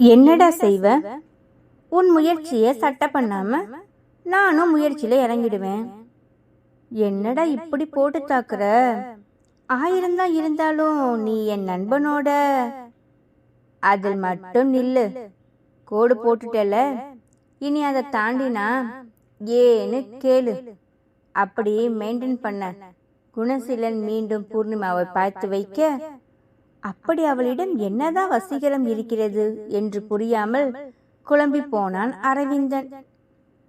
என்னடா செய்வ? உன் முயற்சியை சட்டை பண்ணாம நானும் முயற்சியில இறங்கிடுவேன். என்னடா இப்படி போட்டு தாக்குற? ஆயிரம் தான் இருந்தாலும் நீ என் நண்பனோட. அதில் மட்டும் நில்லு. கோடு போட்டுட்டல? இனி அதை தாண்டினா ஏன்னு கேளு. அப்படி மெயின்டைன் பண்ண. குணசீலன் மீண்டும் பூர்ணிமாவை பார்த்து வைக்க அப்படி அவளிடம் என்னதான் வசீகரம் இருக்கிறது என்று புரியாமல் குழம்பி போனான் அரவிந்தன்.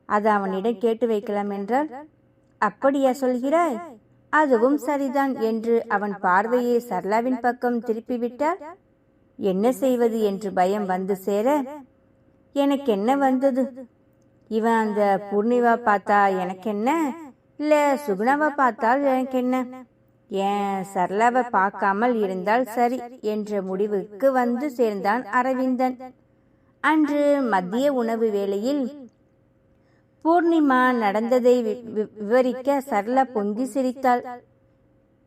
அது அவனிடம் கேட்டு வைக்கலாம் என்றால் அப்படியா சொல்கிறாய்? அதுவும் சரிதான் என்று அவன் பார்வையை சரளாவின் பக்கம் திருப்பிவிட்டால் என்ன செய்வது? என்று பயம் வந்து சேர எனக்கு என்ன வந்தது? இவன் அந்த பூர்ணிவா பார்த்தா எனக்கு என்ன இல்ல சுகுணாவை பார்த்தால் எனக்கு என்ன ஏன் சரளாவை பார்க்காமல் இருந்தால் சரி என்ற முடிவுக்கு வந்து சேர்ந்தான் அரவிந்தன். அன்று மதிய உணவு வேளையில் பூர்ணிமா நடந்ததை வி- வி- விவரிக்க சரளா பொங்கி சிரித்தாள்.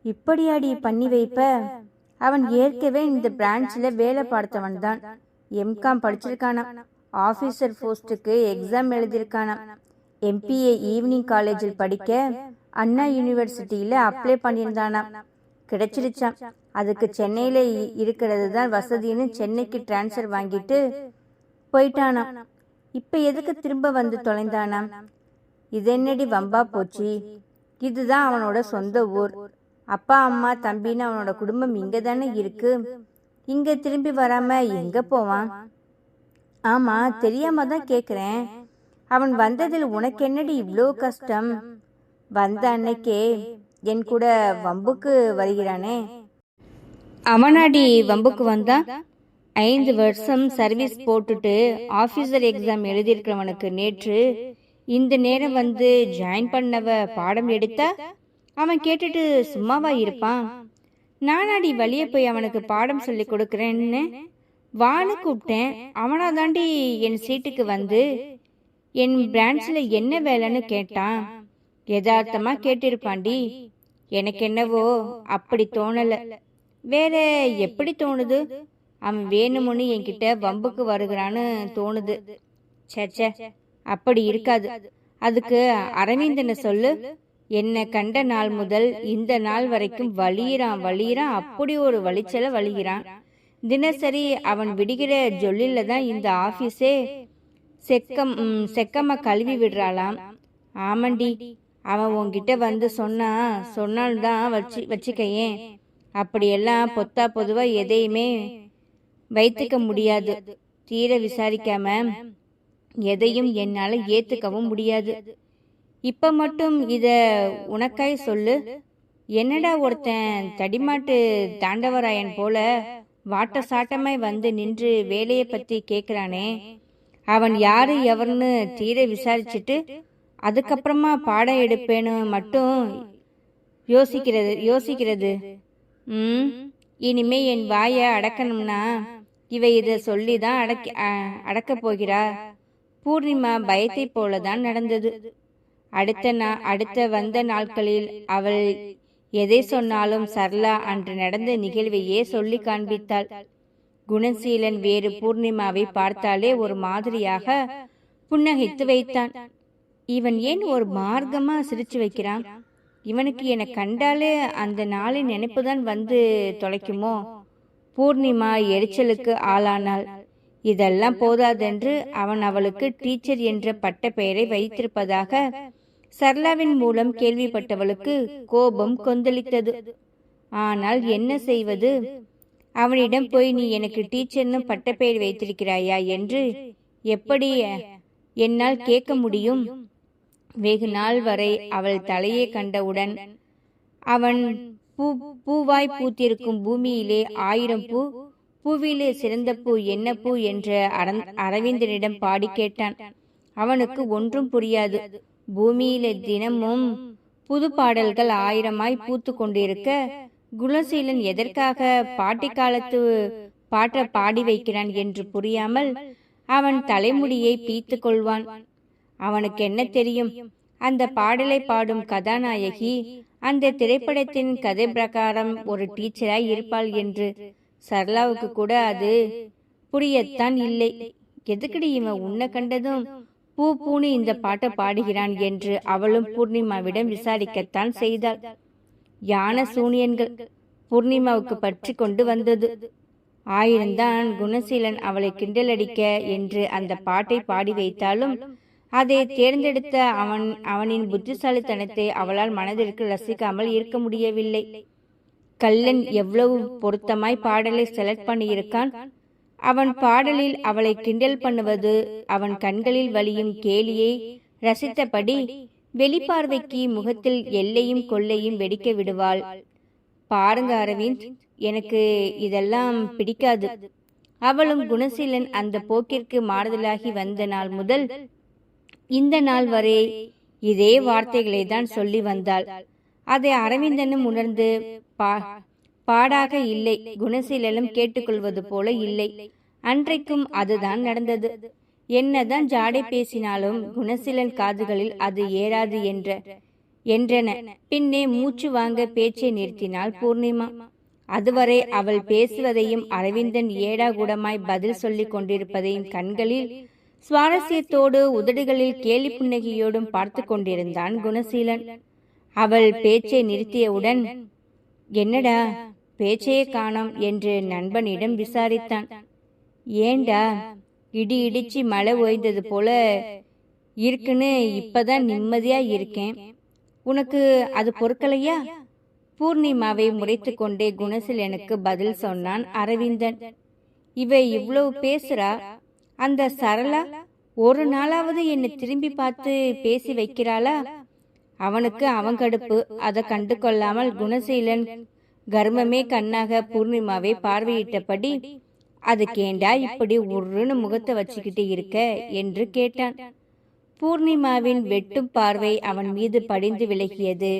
இப்படியாடி பண்ணி வைப்ப? அவன் ஏற்கவே இந்த பிரான்ச்சில் வேலை பார்த்தவன் தான். எம்காம் படிச்சிருக்கானாம். ஆஃபீஸர் போஸ்ட்டுக்கு எக்ஸாம் எழுதியிருக்கானாம். எம்பிஏ ஈவினிங் காலேஜில் படிக்க அண்ணா யூனிவர்சிட்டியில் அப்ளை பண்ணியிருந்தானாம் கிடைச்சிருச்சாம். அதுக்கு சென்னையில் இருக்கிறது தான் வசதின்னு சென்னைக்கு டிரான்ஸ்ஃபர் வாங்கிட்டு போயிட்டானாம். இப்போ எதுக்கு திரும்ப வந்து தொலைந்தானாம்? இது என்னடி வம்பா போச்சு? இதுதான் அவனோட சொந்த ஊர். அப்பா அம்மா தம்பின்னு அவனோட குடும்பம் இங்கே தானே இருக்கு. இங்கே திரும்பி வராம எங்கே போவான்? ஆமாம் தெரியாம தான் கேட்குறேன் அவன் வந்ததில் உனக்கு என்னடி இவ்வளோ கஷ்டம்? வந்த அன்னைக்கே என் கூட வம்புக்கு வருகிறானே. அவனாடி வம்புக்கு வந்தா? ஐந்து வருஷம் சர்வீஸ் போட்டுட்டு ஆஃபீஸர் எக்ஸாம் எழுதியிருக்கிறவனுக்கு நேற்று இந்த நேரம் வந்து ஜாயின் பண்ணவ பாடம் எடுத்தா? அவன் கேட்டுட்டு சும்மாவா இருப்பான்? நானாடி வழியே போய் அவனுக்கு பாடம் சொல்லி கொடுக்குறேன்னு வானு கூப்பிட்டேன். அவனா தாண்டி என் சீட்டுக்கு வந்து என் பிரான்ச்சில் என்ன வேலைன்னு கேட்டான். யதார்த்தமா கேட்டிருப்பாண்டி. எனக்கு என்னவோ அப்படி தோணல. வேற எப்படி தோணுது? அவன் வேணுமுன்னு என்கிட்ட வம்புக்கு வருகிறான்னு தோணுது. ச்சே அப்படி இருக்காது. அதுக்கு அரவிந்தனை சொல்லு. என்னை கண்ட நாள் முதல் இந்த நாள் வரைக்கும் வலியிறான் வலியிறான். அப்படி ஒரு வலிச்சல வலிகிறான். தினசரி அவன் விடுகிற ஜொல்லில தான் இந்த ஆஃபீஸே செக்கம் செக்கமாக செக்கம்மா கழுவி விடுறாளாம். ஆமண்டி அவன் உன்கிட்ட வந்து சொன்னா சொன்னால்தான் வச்சு வச்சுக்கையேன். அப்படியெல்லாம் பொத்தா பொதுவா எதையுமே வைத்துக்க முடியாது. தீர விசாரிக்காம எதையும் என்னால ஏத்துக்கவும் முடியாது. இப்ப மட்டும் இத உனக்காய் சொல்லு. என்னடா ஒருத்தன் தடிமாட்டு தாண்டவராயன் போல வாட்ட சாட்டமாய் வந்து நின்று வேலையை பத்தி கேக்குறானே. அவன் யாரு எவர்னு தீர விசாரிச்சுட்டு அதுக்கப்புறமா பாடம் எடுப்பேன்னு மட்டும் யோசிக்கிறது யோசிக்கிறது. ம் இனிமே என் வாயை அடக்கணும்னா இவ இதை சொல்லி தான் அடக்கி அடக்கப் போகிறா. பூர்ணிமா பயத்தை போலதான் நடந்தது. அடுத்த நா அடுத்த வந்த நாட்களில் அவள் எதை சொன்னாலும் சரளா அன்று நடந்த நிகழ்வையே சொல்லி காண்பித்தாள். குணசீலன் வேறு பூர்ணிமாவை பார்த்தாலே ஒரு மாதிரியாக புன்னகைத்து வைத்தான். இவன் ஏன் ஒரு மார்க்கமாக சிரிச்சு வைக்கிறான்? இவனுக்கு என்னை கண்டாலே அந்த நாளின் நினைப்புதான் வந்து தொலைக்குமோ? பூர்ணிமா எரிச்சலுக்கு ஆளானாள். இதெல்லாம் போதாதென்று அவன் அவளுக்கு டீச்சர் என்ற பட்ட பெயரை வைத்திருப்பதாக சர்லாவின் மூலம் கேள்விப்பட்டவளுக்கு கோபம் கொந்தளித்தது. ஆனால் என்ன செய்வது? அவனிடம் போய் நீ எனக்கு டீச்சர்னு பட்டப்பெயர் வைத்திருக்கிறாயா? என்று எப்படி என்னால் கேட்க முடியும். வெகு நாள் வரை அவள் தலையை கண்டவுடன் அவன் பூ பூவாய் பூத்திருக்கும் பூமியிலே ஆயிரம் பூ பூவிலே சிறந்த பூ என்ன பூ? என்று அரந்- அரவிந்தனிடம் பாடி கேட்டான். அவனுக்கு ஒன்றும் புரியாது. பூமியிலே தினமும் புது பாடல்கள் ஆயிரமாய் பூத்து கொண்டிருக்க குணசீலன் எதற்காக பாட்டி காலத்து பாட்ட பாடி வைக்கிறான் என்று புரியாமல் அவன் தலைமுடியை பீத்து கொள்வான். அவனுக்கு என்ன தெரியும்? அந்த பாடலை பாடும் கதாநாயகி அந்த திரைப்படத்தின் கதை பிரகாரம் ஒரு டீச்சராய் இருப்பாள் என்று சரளாவுக்கு கூட அது புரியத்தான் இல்லை. எதுக்குடி இவன் உன்னை கண்டதும் பூ பூனி இந்த பாட்டை பாடுகிறான் என்று அவளும் பூர்ணிமாவிடம் விசாரிக்கத்தான் செய்தாள். யான சூனியன்கள் பூர்ணிமாவுக்கு பற்றி கொண்டு வந்தது. ஆயிரம்தான் குணசீலன் அவளை கிண்டலடிக்க என்று அந்த பாட்டை பாடி வைத்தாலும் அதை தேர்ந்தெடுத்த அவன் அவனின் புத்திசாலித்தனத்தை அவளால் மனதிற்கு ரசிக்காமல் இருக்க முடியவில்லை. கல்லன் எவ்வளவு பொருத்தமாய் பாடலை செலக்ட் பண்ணியிருக்கான். அவன் பாடலில் அவளை கிண்டல் பண்ணுவது அவன் கண்களில் வலியும் கேலியை ரசித்தபடி வெளிப்பார்வைக்கு முகத்தில் எல்லையும் கொள்ளையும் வெடிக்க விடுவாள். பாருங்க அரவிந்த் எனக்கு இதெல்லாம் பிடிக்காது. அவளும் குணசீலன் அந்த போக்கிற்கு மாறுதலாகி வந்த நாள் முதல் இந்த நாள் வரை இதே வார்த்தைகளை தான் சொல்லி வந்தாள். அதை அரவிந்தனும் உணர்ந்து பா பாடாக இல்லை குணசீலனும் கேட்டுக்கொள்வது போல இல்லை. அன்றைக்கும் அதுதான் நடந்தது. என்னதான் ஜாடை பேசினாலும் குணசீலன் காதுகளில் அது ஏறாது என்ற என்றன. பின்னே மூச்சு வாங்க பேச்சை நிறுத்தினாள் பூர்ணிமா. அதுவரை அவள் பேசுவதையும் அரவிந்தன் ஏடாகூடமாய் பதில் சொல்லிக் கொண்டிருப்பதையும் கண்களில் சுவாரஸ்யத்தோடு உதடுகளில் கேலி புன்னகையோடும் பார்த்து கொண்டிருந்தான் குணசீலன். அவள் பேச்சை நிறுத்தியவுடன் என்னடா பேச்சையே காணோம் என்று நண்பனிடம் விசாரித்தான். ஏண்டா இடி இடிச்சு மழை ஓய்ந்தது போல இருக்குன்னு இப்பதான் நிம்மதியா இருக்கேன். உனக்கு அது பொறுக்கலையா? பூர்ணிமாவை முறைத்து கொண்டே குணசீலனுக்கு பதில் சொன்னான் அரவிந்தன். இவ இவ்வளவு பேசுறா அந்த சரளா ஒரு நாளாவது என்னை திரும்பி பார்த்து பேசி வைக்கிறாளா? அவனுக்கு அவன் கடுப்பு அதை கண்டு கொள்ளாமல் குணசீலன் கர்மமே கண்ணாக பூர்ணிமாவை பார்வையிட்டபடி அதுக்கேண்டா இப்படி உருன்னு முகத்தை வச்சுக்கிட்டு இருக்க? என்று கேட்டான். பூர்ணிமாவின் வெட்டும் பார்வை அவன் மீது படிந்து விலகியது.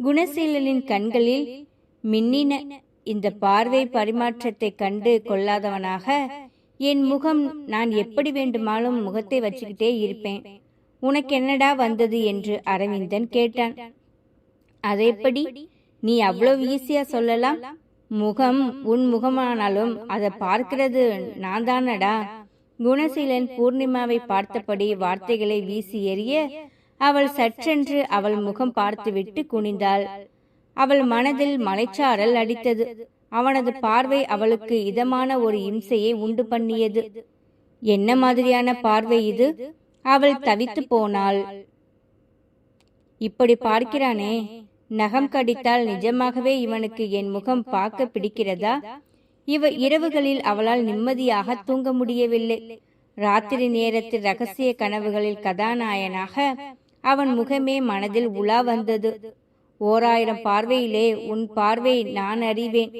குணசீலனின் கண்களில் மின்னின இந்த பார்வை பரிமாற்றத்தை கண்டு கொள்ளாதவனாக என் முகம் நான் எப்படி வேண்டுமாலும் முகத்தை வச்சுக்கிட்டே இருப்பேன். உனக்கு என்னடா வந்தது என்று அரவிந்தன் கேட்டான். அதேப்படி நீ அவ்வளவு ஈஸியா சொல்லலாம். முகம் உன் முகமானாலும் அதை பார்க்கிறது நான் தானடா. குணசீலன் பூர்ணிமாவை பார்த்தபடி வார்த்தைகளை வீசி எறிய அவள் சற்றென்று அவள் முகம் பார்த்துவிட்டு குனிந்தாள். அவள் மனதில் மலைச்சாரல் அடித்தது. அவனது பார்வை அவளுக்கு இதமான ஒரு இம்சையை உண்டு பண்ணியது என்ன மாதிரியான பார்வை இது? அவள் தவித்து போனாள். இப்படி பார்க்கிறானே நகம் கடித்தால் நிஜமாகவே இவனுக்கு என் முகம் பார்க்க பிடிக்கிறதா? இவ இரவுகளில் அவளால் நிம்மதியாக தூங்க முடியவில்லை. ராத்திரி நேரத்தில் ரகசிய கனவுகளில் கதாநாயனாக அவன் முகமே மனதில் உலா வந்தது. ஓராயிரம் பார்வையிலே உன் பார்வை நான் அறிவேன்.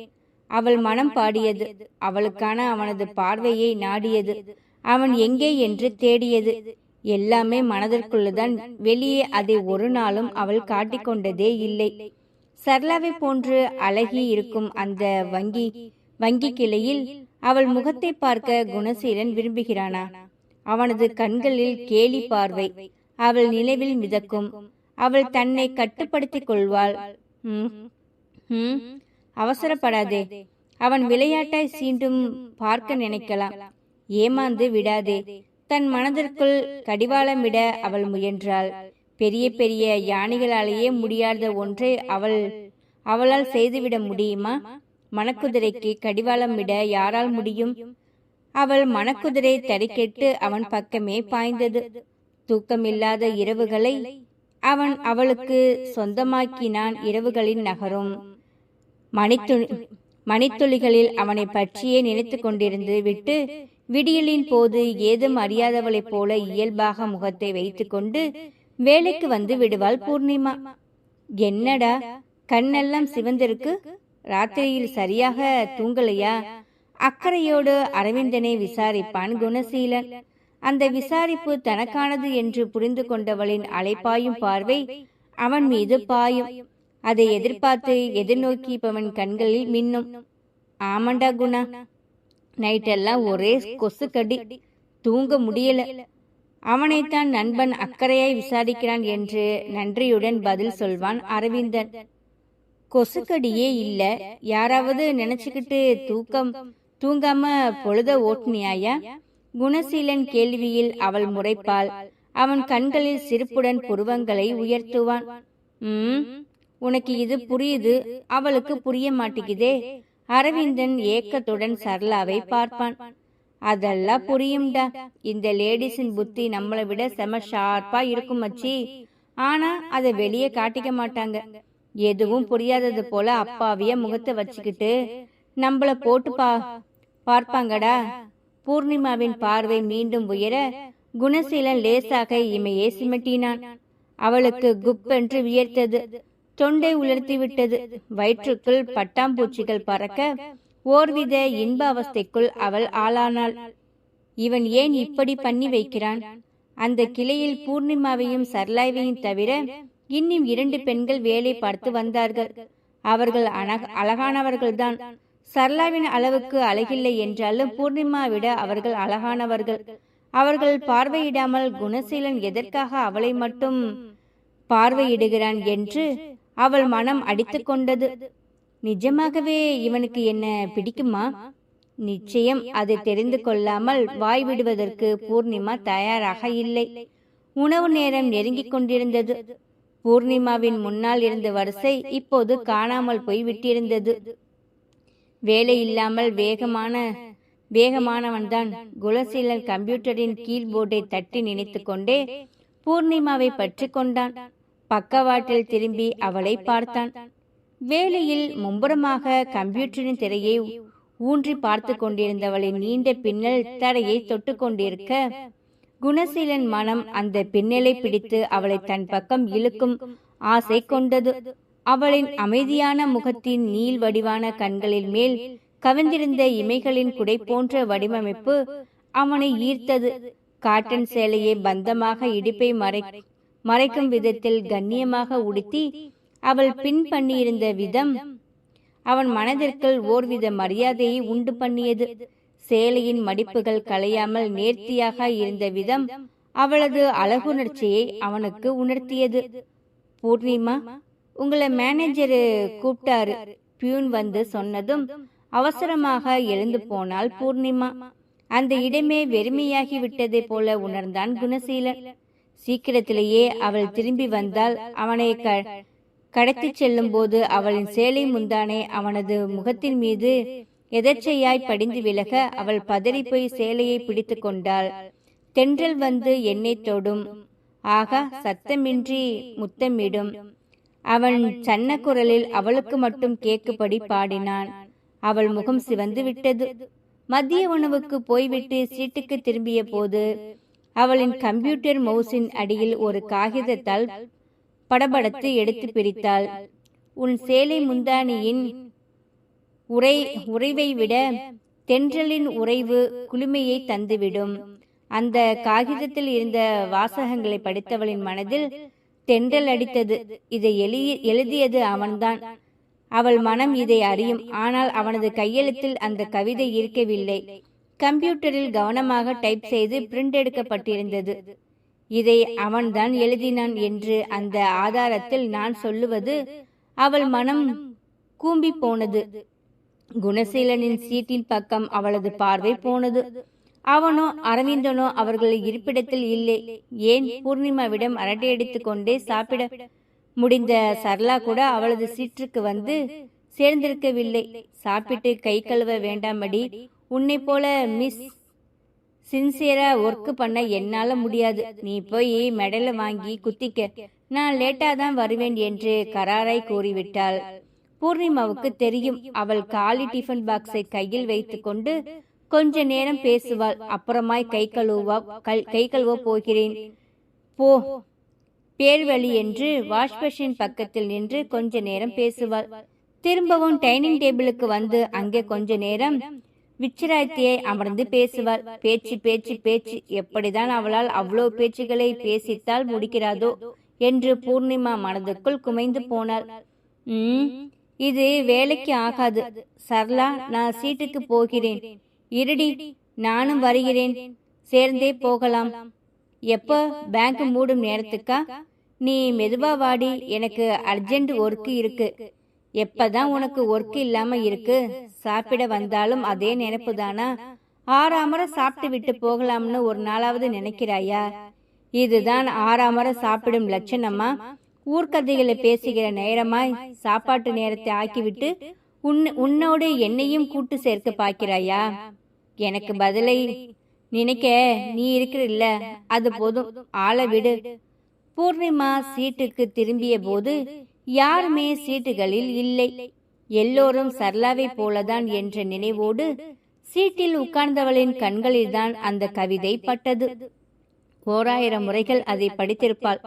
அவள் மனம் பாடியது. அவளுக்கான அவனது பார்வையை நாடியது. அவன் எங்கே என்று தேடியது. எல்லாமே மனதிற்குள்ளதான். வெளியே அதை ஒரு நாளும் அவள் காட்டிக்கொண்டதே இல்லை. சரளாவை போன்று அழகி இருக்கும் அந்த வங்கி வங்கி கிளையில் அவள் முகத்தை பார்க்க குணசீலன் விரும்புகிறானா? அவனது கண்களில் கேலி பார்வை. அவள் நினைவில் மிதக்கும். அவள் தன்னை கட்டுப்படுத்திக் கொள்வாள். அவசரப்படாதே. அவன் விளையாட்டாய் சீண்டும் பார்க்க நினைக்கலாம். ஏமாந்து விடாதே. தன் மனதிற்குள் கடிவாளமிட அவள் முயன்றாள். பெரிய பெரிய யானைகளாலேயே முடியாத ஒன்றை அவள் அவளால் செய்துவிட முடியுமா? மணக்குதிரைக்கு கடிவாளம் விட யாரால் முடியும்? அவள் மணக்குதிரை தறிக்கெட்டு அவன் பக்கமே பாய்ந்தது. தூக்கமில்லாத இரவுகளை அவன் அவளுக்கு சொந்தமாக்கினான் இரவுகளின் நகரும். மணித்துளி மணித்துளிகளில் அவனை பற்றியே நினைத்து கொண்டிருந்து விட்டு விடியலின் போது ஏதும் அறியாதவளைப் போல இயல்பாக முகத்தை வைத்துக்கொண்டு வேலைக்கு வந்து விடுவாள் பூர்ணிமா. என்னடா கண்ணெல்லாம் சிவந்திருக்கு? ராத்திரியில் சரியாக தூங்கலையா? அக்கறையோடு அரவிந்தனை விசாரிப்பான் குணசீலன். அந்த விசாரிப்பு தனக்கானது என்று புரிந்து கொண்டவளின் அலைப்பாயும் பார்வை அவன் மீது பாயும். அதை எதிர்பார்த்து எதிர்நோக்கி இப்பவன் கண்களில் மின்னும். ஆமாண்டா குணா. நைட்டெல்லாம் ஒரே கொசு கடி. தூங்க முடியல. அவனைத்தான் நண்பன் அக்கறையாய் விசாரிக்கிறான் என்று நன்றியுடன் பதில் சொல்வான் அரவிந்தன். கொசுக்கடியே இல்ல. யாராவது நினைச்சுக்கிட்டு தூக்கம். தூங்காம பொழுத ஓட்டுனியாயா? குணசீலன் கேள்வியில் அவள் முறைப்பாள். அவன் கண்களில் சிரிப்புடன் புருவங்களை உயர்த்துவான். ம்? உனக்கு இது புரியுது? அவளுக்கு புரிய மாட்டேங்குதே. அரவிந்தன் ஏக்கத்துடன் சரளாவை பார்ப்பான். அதெல்லாம் புரியும்டா. இந்த லேடிஸின் புத்தி நம்மளை விட செம ஷார்ப்பா இருக்கும் மச்சி. ஆனா அதை வெளியே காட்டிக்க மாட்டாங்க. எதுவும் புரியாதது போல அப்பாவிய முகத்தை வச்சுக்கிட்டு நம்மள போட்டு பா. பார்ப்பாங்கடா. பூர்ணிமாவின் பார்வை மீண்டும் உயர குணசீலன் லேசாக இமையே சிமிட்டினான். அவளுக்கு குப்பென்று வியர்த்தது. தொண்டை உலர்த்தி விட்டது. வயிற்றுக்குள் பட்டாம்பூச்சிகள் பறக்க ஓர்வித இன்ப அவஸ்தைக்குள் அவள் ஆளானாள். இவன் ஏன் இப்படி பண்ணி வைக்கிறான்? அந்த கிளையில் பூர்ணிமாவையும் சர்லாய்வையும் தவிர இன்னும் இரண்டு பெண்கள் வேலை பார்த்து வந்தார்கள். அவர்கள் அழக- அழகானவர்கள்தான். சர்லாவின் அளவுக்கு அழகில்லை என்றாலும் பூர்ணிமா விட அவர்கள் அழகானவர்கள். அவர்கள் பார்வையிடாமல் குணசீலன் எதற்காக அவளை மட்டும் பார்வையிடுகிறான் என்று அவள் மனம் அடித்துக்கொண்டது நிஜமாகவே இவனுக்கு என்ன பிடிக்குமா? நிச்சயம் அதை தெரிந்து கொள்ளாமல் வாய் விடுவதற்கு பூர்ணிமா தயாராக இல்லை. உணவு நேரம் நெருங்கிக் கொண்டிருந்தது. பூர்ணிமாவின் முன்னால் இருந்த வரிசை இப்போது காணாமல் போய் விட்டிருந்தது வேலை இல்லாமல் வேகமான வேகமானவன்தான். குலசீலன் கம்ப்யூட்டரின் கீழ்போர்டை தட்டி நினைத்து கொண்டே பூர்ணிமாவை பற்றி கொண்டான். பக்கவாட்டில் திரும்பி அவளை பார்த்தான். வேலையில் மும்புறமாக கம்ப்யூட்டரின் திரையை ஊன்றி பார்த்து கொண்டிருந்தவளின் நீண்ட பின்னல் தரையை தொட்டு கொண்டிருக்க குணசீலன் மனம் அந்த பின்னலை பிடித்து அவளை தன் பக்கம் இழுக்கும் ஆசை கொண்டது. அவளின் அமைதியான முகத்தின் நீள் வடிவான கண்களின் மேல் கவிந்திருந்த இமைகளின் குடை போன்ற வடிவமைப்பு அவனை ஈர்த்தது. காட்டன் சேலையை பந்தமாக இடுப்பை மறை மறைக்கும் விதத்தில் கண்ணியமாக உடுத்தி அவள் பின் பண்ணியிருந்த விதம் அவன் மனதிற்குள் ஓர்வித மரியாதையை உண்டு பண்ணியது. சேலையின் மடிப்புகள் கலையாமல் நேர்த்தியாக இருந்த விதம் அவளது அழகுணர்ச்சியை அவனுக்கு உணர்த்தியது. பூர்ணிமா உங்களை மேனேஜரு கூப்பிட்டாரு. பியூன் வந்து சொன்னதும் அவசரமாக எழுந்து போனாள் பூர்ணிமா. அந்த இடமே வெறுமையாகி விட்டதை போல உணர்ந்தான் குணசீலன். சீக்கிரத்திலேயே அவள் திரும்பி வந்தால் அவனை க கடத்திச் செல்லும் போது அவளின் சேலை முந்தானே அவனது முகத்தின் மீது எதர்ச்சையாய் படிந்து விலக அவள் பதறி போய் சேலையை பிடித்து கொண்டாள். தென்றல் வந்து எண்ணெய் தொடும். ஆகா சத்தமின்றி முத்தமிடும். அவன் சன்ன குரலில் அவளுக்கு மட்டும் கேட்கும்படி பாடினான். அவள் முகம் சிவந்து விட்டது. மதிய உணவுக்கு போய்விட்டு சீட்டுக்கு திரும்பிய போது அவளின் கம்ப்யூட்டர் மவுஸின் அடியில் ஒரு காகிதத்தால் படபடத்து எடுத்து பிரித்தாள். உன் சேலை முந்தானியின் உரை உறைவை விட தென்றலின் உறைவு குளுமையை தந்துவிடும் அந்த காகிதத்தில் இருந்த வாசகங்களை படித்தவளின் மனதில் தென்றல் அடித்தது. இதை எழுதி எழுதியது அவன்தான். அவள் மனம் இதை அறியும். ஆனால் அவனது கையெழுத்தில் அந்த கவிதை இருக்கவில்லை. கம்ப்யூட்டரில் கவனமாக டைப் செய்து பிரிண்ட் எடுக்கப்பட்டிருந்தது. இதை அவன்தான் எழுதினான் என்று அந்த ஆதாரத்தில் நான் சொல்லுவது அவள் மனம் கூம்பி போனது. குணசீலனின் சீட்டின் பக்கம் அவளது பார்வை போனது. அவனோ அரவிந்தனோ அவர்கள் இருப்பிடத்தில் இல்லை. ஏன் பூர்ணிமாவிடம் அரட்டையடித்துக் கொண்டே சாப்பிட முடிந்த சரளா கூட அவளது சீற்றுக்கு வந்து சேர்ந்திருக்கவில்லை. சாப்பிட்டு கை கழுவ வேண்டாமடி உன்னை போல மிஸ் சின்சியரா ஒர்க் பண்ண என்னால முடியாது. நீ போய் மெடலை வாங்கி குத்திக்க. நான் லேட்டா தான் வருவேன் என்று கராரை கூறிவிட்டாள். பூர்ணிமாவுக்கு தெரியும். அவள் காலி டிஃபன் பாக்ஸை கையில் வைத்துக்கொண்டு கொஞ்ச நேரம் பேசுவாள். அப்புறமாய் கை கழுவா கல்- கை கழுவ போகிறேன். போ. பேர்வழி என்று வாஷ் மிஷின் பக்கத்தில் நின்று கொஞ்ச நேரம் பேசுவாள். திரும்பவும் டைனிங் டேபிளுக்கு வந்து அங்கே கொஞ்ச நேரம் விச்சிராய்த்தியை அமர்ந்து பேசுவாள் பேச்சு பேச்சு பேச்சு. எப்படிதான் அவளால் அவ்வளோ பேச்சுகளை பேசித்தால் முடிக்கிறாதோ என்று பூர்ணிமா மனதுக்குள் குமைந்து போனாள். ம் இது வேலைக்கு ஆகாது. சரளா நான் சீட்டுக்கு போகிறேன். இருடி நானும் வருகிறேன். சேர்ந்தே போகலாம். எப்போ? பேங்க் மூடும் நேரத்துக்கா? நீ மெதுவா வாடி. எனக்கு அர்ஜென்ட் ஒர்க்கு இருக்கு. எப்பதான் உனக்கு ஒர்க் இல்லாம இருக்கு? சாப்பிட வந்தாலும் அதே நினைப்பு தானா? ஆறாமர சாப்பிட்டு விட்டு போகலாம்னு ஒரு நாளாவது நினைக்கிறாயா? இதுதான் ஆறாமர சாப்பிடும் லட்சணமா? ஊர்க்கதைகளை பேசுகிற நேரமாய் சாப்பாட்டு நேரத்தை ஆக்கிவிட்டு உன் உன்னோடு என்னையும் கூட்டு சேர்க்க பார்க்கிறாயா? எனக்கு பதிலை நினைக்க நீ இருக்கிறில்ல. அது போதும். ஆளை விடு. பூர்ணிமா சீட்டுக்கு திரும்பிய போது யாருமே சீட்டுகளில் இல்லை? எல்லோரும் சர்லாவை போலதான் என்ற நினைவோடு சீட்டில் உட்கார்ந்தவளின் கண்களில்தான் அந்த கவிதை பட்டது. ஓராயிரம் முறைகள் அதை படித்திருப்பாள்.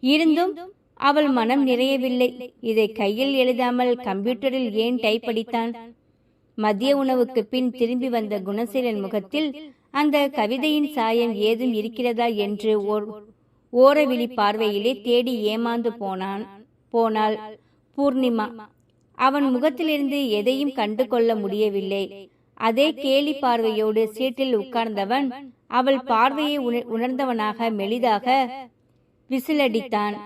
இருந்தும் அவள் மனம் நிறையவில்லை. இதை கையில் எழுதாமல் கம்ப்யூட்டரில் ஏன் டைப் அடித்தான்? மதிய உணவுக்கு பின் திரும்பி வந்த குணசீலன் முகத்தில் அந்த கவிதையின் சாயம் ஏதும் இருக்கிறதா என்று ஓர் ஓரவிழி பார்வையிலே தேடி ஏமாந்து போனான். போனாள் பூர்ணிமா. அவன் முகத்திலிருந்து எதையும் கண்டு கொள்ள முடியவில்லை. அதே கேலி பார்வையோடு சீட்டில் உட்கார்ந்தவன் அவள் பார்வையை உண- உணர்ந்தவனாக மெலிதாக விசிலடித்தான்.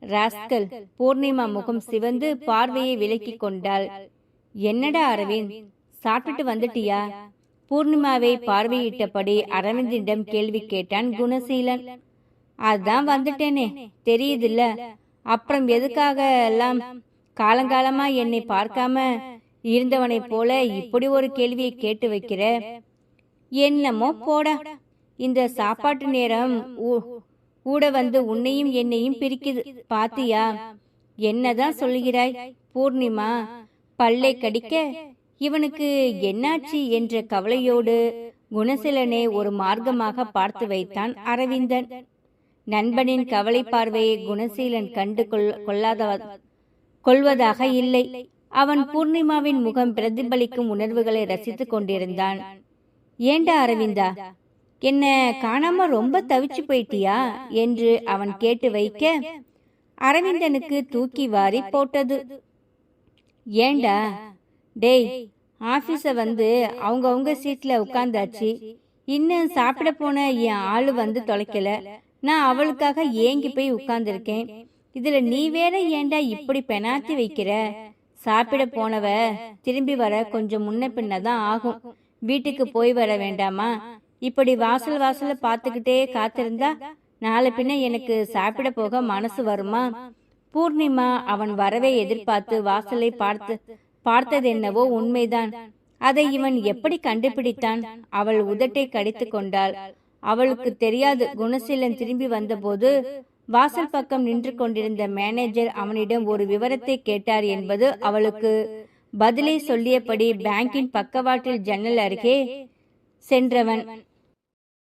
ராஸ்கல் பூர்ணிமா முகம் சிவந்து பார்வையை விலக்கிக் கொண்டாள். என்னடா அரவிந்த் சாப்பிட்டுட்டு வந்துட்டியா? பூர்ணிமாவை பார்வையிட்டபடி அரவிந்திடம் கேள்வி கேட்டான் குணசீலன். அதான் வந்துட்டேனே தெரியுதுல்ல. அப்புறம் எதுக்காக எல்லாம் காலங்காலமா என்னை பார்க்காம இருந்தவனைப் போல இப்படி ஒரு கேள்வியை கேட்டு வைக்கிற? என்னமோ போடா. இந்த சாப்பாட்டு நேரம் கூட வந்து உன்னையும் என்னையும் பிரிக்குது. பாத்தியா? என்னதான் சொல்லுகிறாய்? பூர்ணிமா பல்லை கடிக்க? இவனுக்கு என்னாச்சு என்ற கவலையோடு குணசீலனை ஒரு மார்க்கமாக பார்த்து வைத்தான் அரவிந்தன். நண்பனின் கவலை பார்வையை குணசீலன் கண்டு கொள்- கொள்ளாத கொள்வதாக இல்லை. அவன் பூர்ணிமாவின் முகம் பிரதிபலிக்கும் உணர்வுகளை ரசித்துக் கொண்டிருந்தான். ஏண்டா அரவிந்தா என்ன காணாம ரொம்ப தவிச்சு போயிட்டியா? என்று அவன் கேட்டு வைக்க அரவிந்தனுக்கு தூக்கி வாரி போட்டது. ஏண்டா டேய் ஆபீஸ வந்து அவங்கவுங்க சீட்டில் சீட்ல இன்னும் சாப்பிட போன என் ஆளு வந்து தொலைக்கல. நான் அவளுக்காக ஏங்கி போய் உட்கார்ந்திருக்கேன். இதுல நீ வேற ஏண்டா இப்படி பெனாத்தி வைக்கிற? சாப்பிட போனவ திரும்பி வர கொஞ்சம் முன்ன பின்ன தான் ஆகும். வீட்டுக்கு போய் வர வேண்டாமா? இப்படி வாசல் வாசல பார்த்துக்கிட்டே காத்திருந்தா நாளை பின்ன எனக்கு சாப்பிட போக மனசு வருமா? பூர்ணிமா அவன் வரவே எதிர்பார்த்து வாசலை பார்த்து பார்த்தது என்னவோ உண்மைதான். அதை இவன் எப்படி கண்டுபிடித்தான்? அவள் உதட்டை கடித்து கொண்டாள். அவளுக்கு தெரியாது குணசீலன் திரும்பி வந்தபோது வாசல் பக்கம் நின்று கொண்டிருந்த மேனேஜர் அவனிடம் ஒரு விவரத்தை கேட்டார் என்பது அவளுக்கு பதிலை சொல்லியபடி பேங்கின் பக்கவாட்டில் ஜன்னல் அருகே சென்றவன்.